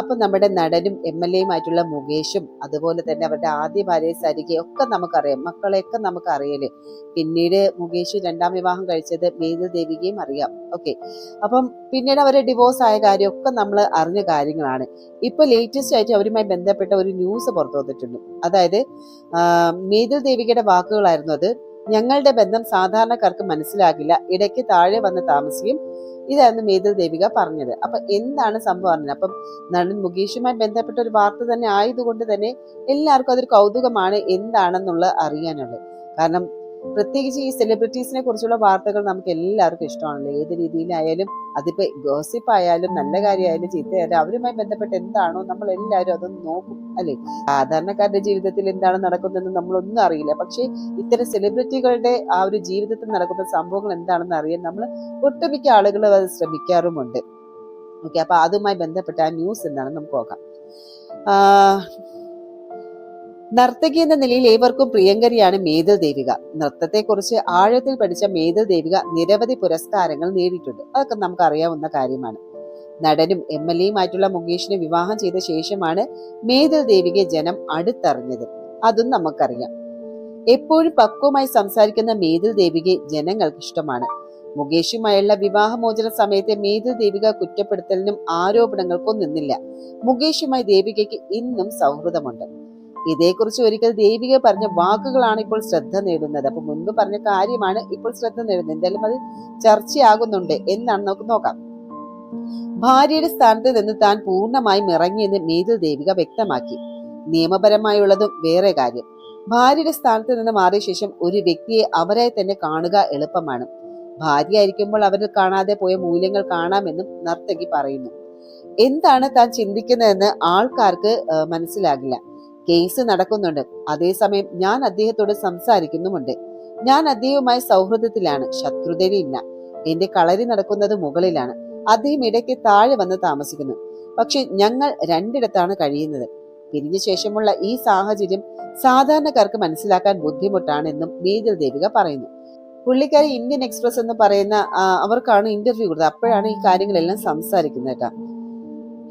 അപ്പൊ നമ്മുടെ നടനും എം എൽ എയുമായിട്ടുള്ള മുകേഷും അതുപോലെ തന്നെ അവരുടെ ആദ്യ ഭാര്യ സരികയും ഒക്കെ നമുക്കറിയാം. മക്കളെയൊക്കെ നമുക്ക് അറിയൽ പിന്നീട് മുകേഷ് രണ്ടാം വിവാഹം കഴിച്ചത് മേതു ദേവികയും അറിയാം. ഓക്കെ അപ്പം പിന്നീട് അവരെ ഡിവോഴ്സ് ആയ കാര്യമൊക്കെ നമ്മൾ അറിഞ്ഞ കാര്യങ്ങളാണ്. ഇപ്പൊ ലേറ്റസ്റ്റ് ആയിട്ട് അവരുമായി ബന്ധപ്പെട്ട ഒരു ന്യൂസ് പുറത്തു വന്നിട്ടുണ്ട്. അതായത് മേതു ദേവികയുടെ വാക്കുകളായിരുന്നു അത്. ഞങ്ങളുടെ ബന്ധം സാധാരണക്കാർക്ക് മനസ്സിലാകില്ല. ഇടയ്ക്ക് താഴെ വന്ന് താമസിക്കും. ഇതായിരുന്നു മേതൽ ദേവിക പറഞ്ഞത്. അപ്പൊ എന്താണ് സംഭവം പറഞ്ഞത് അപ്പം നടൻ മുകേഷുമായി ബന്ധപ്പെട്ട ഒരു വാർത്ത തന്നെ ആയതുകൊണ്ട് തന്നെ എല്ലാവർക്കും അതൊരു കൗതുകമാണ്. എന്താണെന്നുള്ളത് അറിയാനുള്ളത്. കാരണം പ്രത്യേകിച്ച് ഈ സെലിബ്രിറ്റീസിനെ കുറിച്ചുള്ള വാർത്തകൾ നമുക്ക് എല്ലാവർക്കും ഇഷ്ടമാണല്ലോ. ഏത് രീതിയിലായാലും അതിപ്പോ ഗോസിപ്പ് ആയാലും നല്ല കാര്യമായാലും ചീത്തയായാലും അവരുമായി ബന്ധപ്പെട്ട് എന്താണോ നമ്മൾ എല്ലാവരും അതൊന്ന് നോക്കും അല്ലെ? സാധാരണക്കാരുടെ ജീവിതത്തിൽ എന്താണ് നടക്കുന്നതെന്ന് നമ്മളൊന്നും അറിയില്ല. പക്ഷേ ഇത്തരം സെലിബ്രിറ്റികളുടെ ആ ഒരു ജീവിതത്തിൽ നടക്കുന്ന സംഭവങ്ങൾ എന്താണെന്ന് അറിയാൻ നമ്മൾ ഒട്ടുമിക്ക ആളുകളും അത് ശ്രമിക്കാറുമുണ്ട്. ഓക്കെ അപ്പൊ അതുമായി ബന്ധപ്പെട്ട ആ ന്യൂസ് എന്താണെന്ന് നമുക്ക് നോക്കാം. നർത്തകി എന്ന നിലയിൽ ഏവർക്കും പ്രിയങ്കരിയാണ് മേതൽ ദേവിക. നൃത്തത്തെക്കുറിച്ച് ആഴത്തിൽ പഠിച്ച മേതൽ ദേവിക നിരവധി പുരസ്കാരങ്ങൾ നേടിയിട്ടുണ്ട്. അതൊക്കെ നമുക്ക് അറിയാവുന്ന കാര്യമാണ്. നടനും എം എൽ എയുമായിട്ടുള്ള മുകേഷിനെ വിവാഹം ചെയ്ത ശേഷമാണ് മേതൽ ദേവികയെ ജനം അടുത്തറിഞ്ഞത്. അതും നമുക്കറിയാം. എപ്പോഴും പക്വമായി സംസാരിക്കുന്ന മേതൽ ദേവികയെ ജനങ്ങൾക്ക് ഇഷ്ടമാണ്. മുകേഷുമായുള്ള വിവാഹമോചന സമയത്തെ മേതൽ ദേവിക കുറ്റപ്പെടുത്തലിനും ആരോപണങ്ങൾക്കും നിന്നില്ല. മുകേഷുമായി ദേവികയ്ക്ക് ഇന്നും സൗഹൃദമുണ്ട്. ഇതേക്കുറിച്ച് ഒരിക്കൽ ദൈവിക പറഞ്ഞ വാക്കുകളാണ് ഇപ്പോൾ ശ്രദ്ധ നേടുന്നത്. അപ്പൊ മുൻപ് പറഞ്ഞ കാര്യമാണ് ഇപ്പോൾ ശ്രദ്ധ നേടുന്നത്. എന്തായാലും അത് ചർച്ചയാകുന്നുണ്ട് എന്നാണ് നമുക്ക് നോക്കാം. ഭാര്യയുടെ സ്ഥാനത്ത് നിന്ന് താൻ പൂർണമായും ഇറങ്ങിയെന്ന് മേതിൽ ദേവിക വ്യക്തമാക്കി. നിയമപരമായുള്ളതും വേറെ കാര്യം. ഭാര്യയുടെ സ്ഥാനത്ത് നിന്ന് മാറിയ ശേഷം ഒരു വ്യക്തിയെ അവരായി തന്നെ കാണുക എളുപ്പമാണ്. ഭാര്യ ആയിരിക്കുമ്പോൾ അവരിൽ കാണാതെ പോയ മൂല്യങ്ങൾ കാണാമെന്നും നർത്തകി പറയുന്നു. എന്താണ് താൻ ചിന്തിക്കുന്നതെന്ന് ആൾക്കാർക്ക് മനസ്സിലാകില്ല. കേസ് നടക്കുന്നുണ്ട്. അതേസമയം ഞാൻ അദ്ദേഹത്തോട് സംസാരിക്കുന്നുമുണ്ട്. ഞാൻ അദ്ദേഹവുമായി സൗഹൃദത്തിലാണ്. ശത്രുതയിലില്ല. എന്റെ കളരി നടക്കുന്നത് മുകളിലാണ്. അദ്ദേഹം ഇടയ്ക്ക് താഴെ വന്ന് താമസിക്കുന്നു. പക്ഷെ ഞങ്ങൾ രണ്ടിടത്താണ് കഴിയുന്നത്. പിരിഞ്ഞ ശേഷമുള്ള ഈ സാഹചര്യം സാധാരണക്കാർക്ക് മനസ്സിലാക്കാൻ ബുദ്ധിമുട്ടാണെന്നും മേജൽ ദേവിക പറയുന്നു. പുള്ളിക്കാരി ഇന്ത്യൻ എക്സ്പ്രസ് എന്ന് പറയുന്ന അവർക്കാണ് ഇന്റർവ്യൂ കൊടുത്തത്. അപ്പോഴാണ് ഈ കാര്യങ്ങളെല്ലാം സംസാരിക്കുന്നത് കേട്ടോ.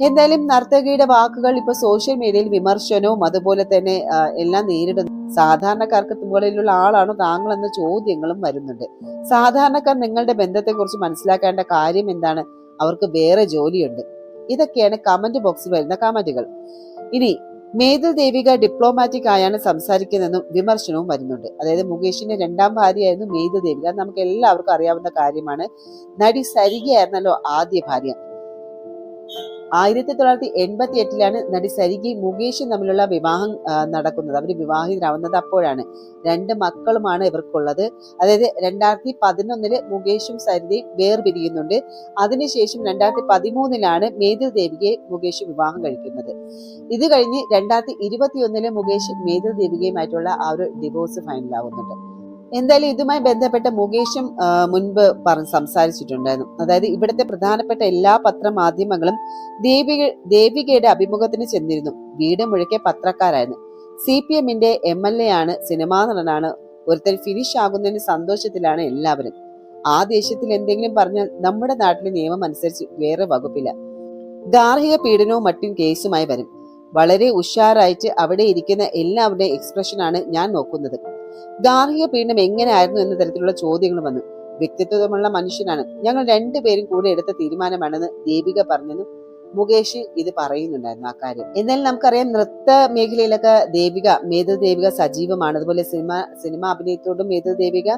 എന്തായാലും നർത്തകിയുടെ വാക്കുകൾ ഇപ്പൊ സോഷ്യൽ മീഡിയയിൽ വിമർശനവും അതുപോലെ തന്നെ എല്ലാം നേരിടുന്നു. സാധാരണക്കാർക്ക് മുകളിലുള്ള ആളാണോ താങ്കൾ എന്ന ചോദ്യങ്ങളും വരുന്നുണ്ട്. സാധാരണക്കാർ നിങ്ങളുടെ ബന്ധത്തെക്കുറിച്ച് മനസ്സിലാക്കേണ്ട കാര്യം എന്താണ്? അവർക്ക് വേറെ ജോലിയുണ്ട്. ഇതൊക്കെയാണ് കമന്റ് ബോക്സിൽ വരുന്ന കമന്റുകൾ ഇനി മേതൽ ദേവിക ഡിപ്ലോമാറ്റിക് ആയാണ് സംസാരിക്കുന്നതെന്നും വിമർശനവും വരുന്നുണ്ട്. അതായത് മുകേഷിന്റെ രണ്ടാം ഭാര്യയായിരുന്നു മേതൽ ദേവിക. നമുക്ക് എല്ലാവർക്കും അറിയാവുന്ന കാര്യമാണ്. നടി സരികയായിരുന്നല്ലോ ആദ്യ ഭാര്യ. ആയിരത്തി തൊള്ളായിരത്തി എൺപത്തി എട്ടിലാണ് നടി സരികി മുകേഷും തമ്മിലുള്ള വിവാഹം നടക്കുന്നത്. അവർ വിവാഹിതരാവുന്നത് അപ്പോഴാണ്. രണ്ട് മക്കളുമാണ് ഇവർക്കുള്ളത്. അതായത് രണ്ടായിരത്തി പതിനൊന്നിൽ മുകേഷും സരിതയും വേർപിരിയുന്നുണ്ട്. അതിനുശേഷം രണ്ടായിരത്തി പതിമൂന്നിലാണ് മേതിൽ ദേവികയെ മുകേഷ് വിവാഹം കഴിക്കുന്നത്. ഇത് കഴിഞ്ഞ് രണ്ടായിരത്തി ഇരുപത്തിയൊന്നിൽ മുകേഷ് മേതിൽ ദേവികയുമായിട്ടുള്ള ആ ഒരു ഡിവോഴ്സ് ഫൈനലാവുന്നുണ്ട് എന്തായാലും ഇതുമായി ബന്ധപ്പെട്ട മുകേഷും മുൻപ് പറഞ്ഞ് സംസാരിച്ചിട്ടുണ്ടായിരുന്നു. അതായത് ഇവിടുത്തെ പ്രധാനപ്പെട്ട എല്ലാ പത്രമാധ്യമങ്ങളും ദേവിക ദേവികയുടെ അഭിമുഖത്തിന് ചെന്നിരുന്നു. വീട് മുഴുക്കെ പത്രക്കാരായിരുന്നു. സി പി എമ്മിന്റെ എം എൽ എ ആണ് സിനിമാ നടനാണ് ഒരുത്തർ ഫിനിഷ് ആകുന്നതിന് സന്തോഷത്തിലാണ് എല്ലാവരും. ആ ദേശത്തിൽ എന്തെങ്കിലും പറഞ്ഞാൽ നമ്മുടെ നാട്ടിലെ നിയമം അനുസരിച്ച് വേറെ വകുപ്പില്ല. ഗാർഹിക പീഡനവും മറ്റും കേസുമായി വരും. വളരെ ഉഷാറായിട്ട് അവിടെ ഇരിക്കുന്ന എല്ലാവരുടെയും എക്സ്പ്രഷനാണ് ഞാൻ നോക്കുന്നത്. ഗാർഹിക പീഡനം എങ്ങനെയായിരുന്നു എന്ന തരത്തിലുള്ള ചോദ്യങ്ങൾ വന്നു. വ്യക്തിത്വമുള്ള മനുഷ്യനാണ്. ഞങ്ങൾ രണ്ടുപേരും കൂടെ എടുത്ത തീരുമാനമാണെന്ന് ദീപിക പറഞ്ഞെന്നും മുകേഷ് ഇത് പറയുന്നുണ്ടായിരുന്നു ആ കാര്യം. എന്നാലും നമുക്കറിയാം നൃത്ത മേഖലയിലൊക്കെ ദേവിക മേധു ദേവിക സജീവമാണ്. അതുപോലെ സിനിമ സിനിമ അഭിനയത്തോടും മേധു ദേവിക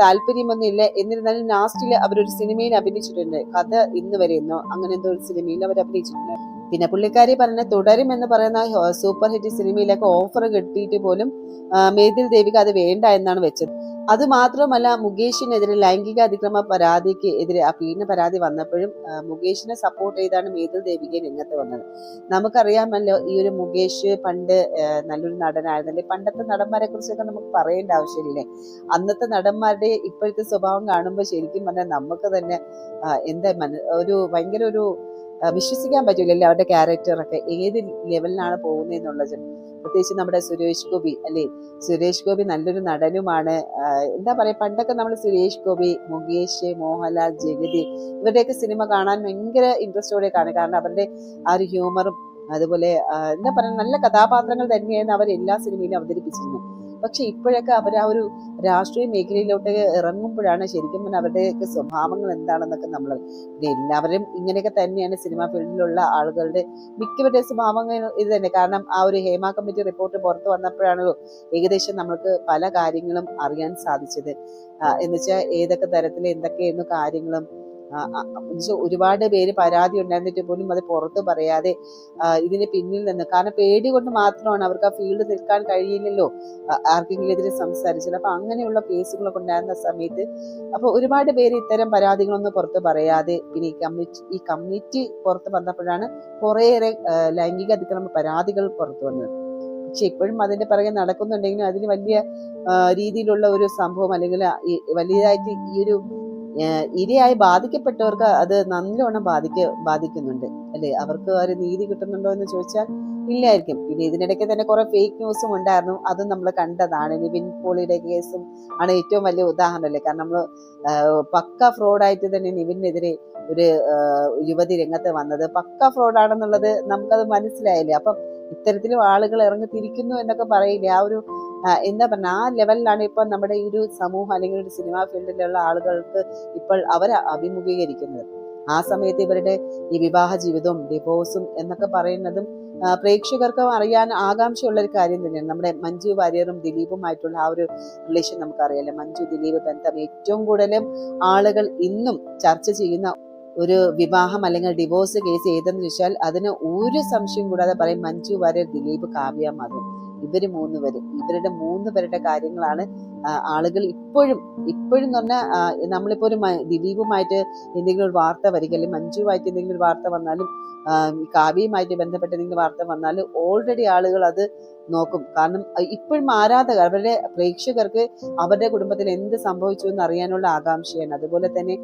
താല്പര്യമൊന്നുമില്ല. എന്നിരുന്നാലും ലാസ്റ്റിൽ അവരൊരു സിനിമയിൽ അഭിനയിച്ചിട്ടുണ്ട്. കഥ ഇന്ന് വരെ എന്നോ അങ്ങനെ എന്തോ ഒരു സിനിമയിൽ അവർ അഭിനയിച്ചിട്ടുണ്ട് പിന്നെ പുള്ളിക്കാരി പറഞ്ഞ തുടരും എന്ന് പറയുന്ന സൂപ്പർ ഹിറ്റ് സിനിമയിലൊക്കെ ഓഫർ കിട്ടിയിട്ട് പോലും മേതിൽ ദേവിക അത് വേണ്ട എന്നാണ് വെച്ചത്. അത് മാത്രമല്ല മുകേഷിനെതിരെ ലൈംഗിക അതിക്രമ പരാതിക്ക് എതിരെ ആ പീഡന പരാതി വന്നപ്പോഴും മുകേഷിനെ സപ്പോർട്ട് ചെയ്താണ് മേതിൽ ദേവിക രംഗത്ത് വന്നത്. നമുക്കറിയാമല്ലോ ഈ ഒരു മുകേഷ് പണ്ട് നല്ലൊരു നടനായിരുന്നല്ലേ? പണ്ടത്തെ നടന്മാരെ കുറിച്ചൊക്കെ നമുക്ക് പറയേണ്ട ആവശ്യമില്ലേ? അന്നത്തെ നടന്മാരുടെ ഇപ്പോഴത്തെ സ്വഭാവം കാണുമ്പോൾ ശരിക്കും പറഞ്ഞാൽ നമുക്ക് തന്നെ എന്താ ഒരു ഭയങ്കര ഒരു വിശ്വസിക്കാൻ പറ്റൂലല്ലേ അവരുടെ ക്യാരക്ടറൊക്കെ ഏത് ലെവലിലാണ് പോകുന്നതെന്നുള്ളത് പ്രത്യേകിച്ച് നമ്മുടെ സുരേഷ് ഗോപി അല്ലേ? സുരേഷ് ഗോപി നല്ലൊരു നടനുമാണ്. എന്താ പറയാ പണ്ടൊക്കെ നമ്മൾ സുരേഷ് ഗോപി മുകേഷ് മോഹൻലാൽ ജഗതി ഇവരുടെയൊക്കെ സിനിമ കാണാൻ ഭയങ്കര ഇൻട്രസ്റ്റോടെ കാണും കാരണം അവരുടെ ആ ഒരു ഹ്യൂമറും അതുപോലെ എന്താ പറയുക നല്ല കഥാപാത്രങ്ങൾ തന്നെയാണ് അവർ എല്ലാ സിനിമയിലും അവതരിപ്പിച്ചിരുന്നത്. പക്ഷെ ഇപ്പോഴൊക്കെ അവർ ആ ഒരു രാഷ്ട്രീയ മേഖലയിലോട്ട് ഇറങ്ങുമ്പോഴാണ് ശരിക്കും പറഞ്ഞാൽ അവരുടെയൊക്കെ സ്വഭാവങ്ങൾ എന്താണെന്നൊക്കെ നമ്മൾ എല്ലാവരും ഇങ്ങനെയൊക്കെ തന്നെയാണ് സിനിമാ ഫീൽഡിലുള്ള ആളുകളുടെ മിക്കവരുടെ സ്വഭാവങ്ങൾ ഇത് തന്നെ. കാരണം ആ ഒരു ഹേമ കമ്മിറ്റി റിപ്പോർട്ട് പുറത്തു വന്നപ്പോഴാണ് ഏകദേശം നമ്മൾക്ക് പല കാര്യങ്ങളും അറിയാൻ സാധിച്ചത്. എന്നുവെച്ചാൽ ഏതൊക്കെ തരത്തിൽ എന്തൊക്കെയായിരുന്നു കാര്യങ്ങളും ഒരുപാട് പേര് പരാതി ഉണ്ടായിരുന്നിട്ട് പോലും അത് പുറത്ത് പറയാതെ ഇതിന് പിന്നിൽ നിന്ന്. കാരണം പേടി കൊണ്ട് മാത്രമാണ് അവർക്ക് ആ ഫീൽഡ് നിൽക്കാൻ കഴിയില്ലല്ലോ ആർക്കെങ്കിലും എതിരെ സംസാരിച്ചത് അപ്പൊ അങ്ങനെയുള്ള കേസുകളൊക്കെ ഉണ്ടായിരുന്ന സമയത്ത് അപ്പൊ ഒരുപാട് പേര് ഇത്തരം പരാതികളൊന്നും പുറത്ത് പറയാതെ പിന്നെ ഈ കമ്മിറ്റി ഈ കമ്മിറ്റി പുറത്ത് വന്നപ്പോഴാണ് കുറേയേറെ ലൈംഗിക അതിക്രമ പരാതികൾ പുറത്തു വന്നത്. പക്ഷെ ഇപ്പോഴും അതിന്റെ പിറകെ നടക്കുന്നുണ്ടെങ്കിലും അതിന് വലിയ രീതിയിലുള്ള ഒരു സംഭവം അല്ലെങ്കിൽ വലിയതായിട്ട് ഈ ഒരു ഇരയായി ബാധിക്കപ്പെട്ടവർക്ക് അത് നല്ലോണം ബാധിക്ക ബാധിക്കുന്നുണ്ട്. അല്ലെ? അവർക്ക് ഒരു നീതി കിട്ടുന്നുണ്ടോ എന്ന് ചോദിച്ചാൽ ഇല്ലായിരിക്കും. പിന്നെ ഇതിനിടയ്ക്ക് തന്നെ കുറെ ഫേക്ക് ന്യൂസും ഉണ്ടായിരുന്നു. അതും നമ്മൾ കണ്ടതാണ്. നിവിൻ പോളിയുടെ കേസും ആണ് ഏറ്റവും വലിയ ഉദാഹരണം അല്ലേ കാരണം നമ്മൾ പക്ക ഫ്രോഡായിട്ട് തന്നെ നിവിനെതിരെ ഒരു യുവതി രംഗത്ത് വന്നത്. പക്ക ഫ്രോഡാണെന്നുള്ളത് നമുക്കത് മനസ്സിലായില്ലേ? അപ്പം ഇത്തരത്തിലും ആളുകൾ ഇറങ്ങി തിരിക്കുന്നു എന്നൊക്കെ പറയില്ലേ? ആ ഒരു എന്താ പറഞ്ഞ ആ ലെവലിലാണ് ഇപ്പം നമ്മുടെ ഈ ഒരു സമൂഹം അല്ലെങ്കിൽ ഒരു സിനിമാ ഫീൽഡിലുള്ള ആളുകൾക്ക് ഇപ്പോൾ അവർ അഭിമുഖീകരിക്കുന്നത്. ആ സമയത്ത് ഇവരുടെ ഈ വിവാഹ ജീവിതവും ഡിവോഴ്സും എന്നൊക്കെ പറയുന്നതും പ്രേക്ഷകർക്ക് അറിയാൻ ആകാംക്ഷയുള്ള ഒരു കാര്യം തന്നെയാണ്. നമ്മുടെ മഞ്ജു വാര്യറും ദിലീപുമായിട്ടുള്ള ആ ഒരു റിലേഷൻ നമുക്കറിയാലോ. മഞ്ജു ദിലീപ് ബന്ധം ഏറ്റവും കൂടുതലും ആളുകൾ ഇന്നും ചർച്ച ചെയ്യുന്ന ഒരു വിവാഹം അല്ലെങ്കിൽ ഡിവോഴ്സ് കേസ് ഏതെന്ന് വെച്ചാൽ അതിന് ഒരു സംശയം കൂടാതെ പറയും മഞ്ജു വാര്യർ ദിലീപ് കാവ്യ മാധവൻ ഇവർ മൂന്ന് പേരും. ഇവരുടെ മൂന്ന് പേരുടെ കാര്യങ്ങളാണ് ആളുകൾ ഇപ്പോഴും ഇപ്പോഴും എന്ന് പറഞ്ഞാൽ നമ്മളിപ്പോൾ നമ്മളിപ്പോ ഒരു ദിലീപുമായിട്ട് എന്തെങ്കിലും ഒരു വാർത്ത വരിക അല്ലെങ്കിൽ മഞ്ജുവായിട്ട് എന്തെങ്കിലും ഒരു വാർത്ത വന്നാലും കാവ്യയുമായിട്ട് ബന്ധപ്പെട്ട എന്തെങ്കിലും വാർത്ത വന്നാലും ഓൾറെഡി ആളുകൾ അത് നോക്കും. കാരണം ഇപ്പോഴും ആരാധകർ അവരുടെ പ്രേക്ഷകർക്ക് അവരുടെ കുടുംബത്തിൽ എന്ത് സംഭവിച്ചു എന്ന് അറിയാനുള്ള ആകാംക്ഷയാണ്. അതുപോലെ തന്നെ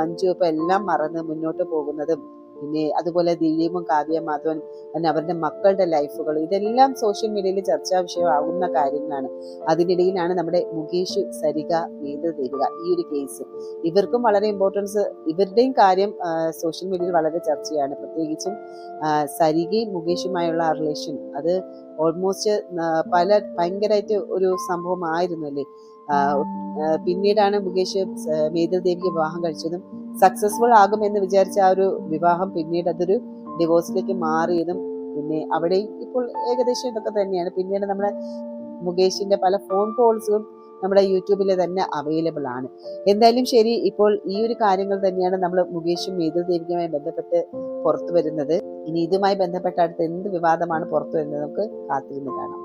മഞ്ജു ഇപ്പൊ എല്ലാം മറന്ന് മുന്നോട്ട് പോകുന്നതും പിന്നെ അതുപോലെ ദിലീപും കാവ്യ മാധവൻ പിന്നെ അവരുടെ മക്കളുടെ ലൈഫുകൾ ഇതെല്ലാം സോഷ്യൽ മീഡിയയിൽ ചർച്ചാ വിഷയമാകുന്ന കാര്യങ്ങളാണ്. അതിനിടയിലാണ് നമ്മുടെ മുകേഷ് സരിക മേത് തരിക ഈ ഒരു കേസ് ഇവർക്കും വളരെ ഇമ്പോർട്ടൻസ് ഇവരുടെയും കാര്യം സോഷ്യൽ മീഡിയയിൽ വളരെ ചർച്ചയാണ്. പ്രത്യേകിച്ചും സരികയും മുകേഷുമായുള്ള റിലേഷൻ അത് ഓൾമോസ്റ്റ് പല ഭയങ്കരമായിട്ട് ഒരു സംഭവമായിരുന്നു അല്ലേ? പിന്നീടാണ് മുകേഷ് സ- ദേവിക്ക് വിവാഹം കഴിച്ചതും സക്സസ്ഫുൾ ആകുമെന്ന് വിചാരിച്ച ആ ഒരു വിവാഹം പിന്നീട് അതൊരു ഡിവോഴ്സിലേക്ക് മാറിയതും പിന്നെ അവിടെയും ഇപ്പോൾ ഏകദേശം ഇതൊക്കെ തന്നെയാണ്. പിന്നീട് നമ്മുടെ മുകേഷിന്റെ പല ഫോൺ കോൾസും നമ്മുടെ യൂട്യൂബിൽ തന്നെ അവൈലബിൾ ആണ്. എന്തായാലും ശരി ഇപ്പോൾ ഈ ഒരു കാര്യങ്ങൾ തന്നെയാണ് നമ്മൾ മുകേഷും മേതിൽ ദേവികയുമായി ബന്ധപ്പെട്ട് പുറത്തു വരുന്നത്. ഇനി ഇതുമായി ബന്ധപ്പെട്ട അടുത്ത് എന്ത് വിവാദമാണ് പുറത്തു വരുന്നത് നമുക്ക് കാത്തിരുന്ന് കാണാം.